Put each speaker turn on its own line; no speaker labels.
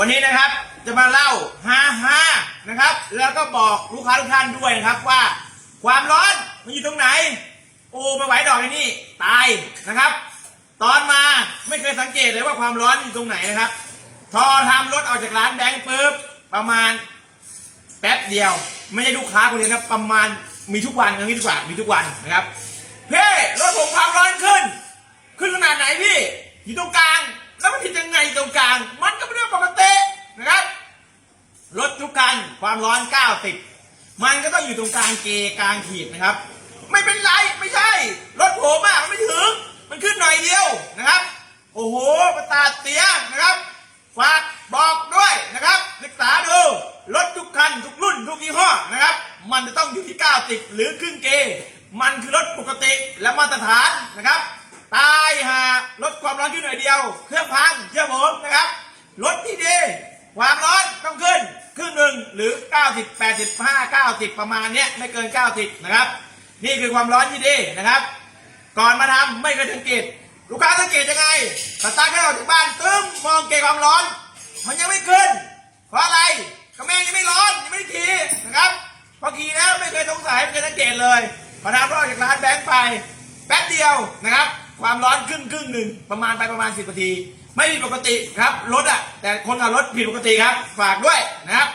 วันนี้นะครับจะมาเล่าฮาฮานะครับ แล้วก็บอกลูกค้าทุกท่านด้วยนะครับว่า ความร้อนมันอยู่ตรงไหน โอ้ไม่ไหวดอกไอ้นี่ตายนะครับ ตอนมาไม่เคยสังเกตเลยว่าความร้อนอยู่ตรงไหนนะครับพอทำรถออกจากร้านแบงค์ปุ๊บประมาณแป๊บเดียว ไม่ใช่ลูกค้าคนเดียวนะประมาณมีทุกวันอย่างนี้ดีกว่ามีทุกวันนะครับเฮ้รถผมความร้อนขึ้น ขึ้นขนาดไหนพี่ อยู่ตรงกลาง แล้วมันผิดยังไงตรงกลาง มันก็เป็นเรื่องปกตินะครับ รถ ทุกคันความร้อน 90 มันก็ต้องอยู่ตรงกลางเกกลางขีดนะครับ ไม่เป็นไรไม่ใช่ รถผมอะมันไม่ถึง มันขึ้นหน่อยเดียวนะครับ โอ้โหประตาเสียนะครับฝากบอกด้วยนะครับศึกษาดูรถทุกคันทุกรุ่นทุกยี่ห้อนะครับ มันจะต้องอยู่ที่ 90 หรือครึ่งเก มันคือรถปกติและมาตรฐานนะครับ ตายหาลดความร้อนขึ้นหน่อยเดียว เครื่องพังเชื่อผมนะครับ รถที่ดีความร้อนต้องขึ้นครึ่ง หนึ่งหรือ 90 85 90 ประมาณเนี้ยไม่เกิน 90 นะครับ นี่คือความร้อนที่ดีนะครับ ก่อนมาทำไม่เคยสังเกต ลูกค้าสังเกตยังไงสตาร์ทเครื่องอกจากบ้านตึ้มมองเกจความร้อน มันยังไม่ขึ้น เพราะอะไรก็แม่งยังไม่ร้อนยังไม่ได้ขี่นะครับพอขี่แล้วไม่เคยสงสัยไม่เคยสังเกตเลยพอทำรออกจากร้านแบงค์ไปแป๊บเดียวนะครับ ความร้อนครึ่งครึ่งหนึ่งประมาณไปประมาณ 10นาที ไม่ผิดปกติครับรถอะแต่คนขับรถผิดปกติครับ ฝากด้วยนะครับ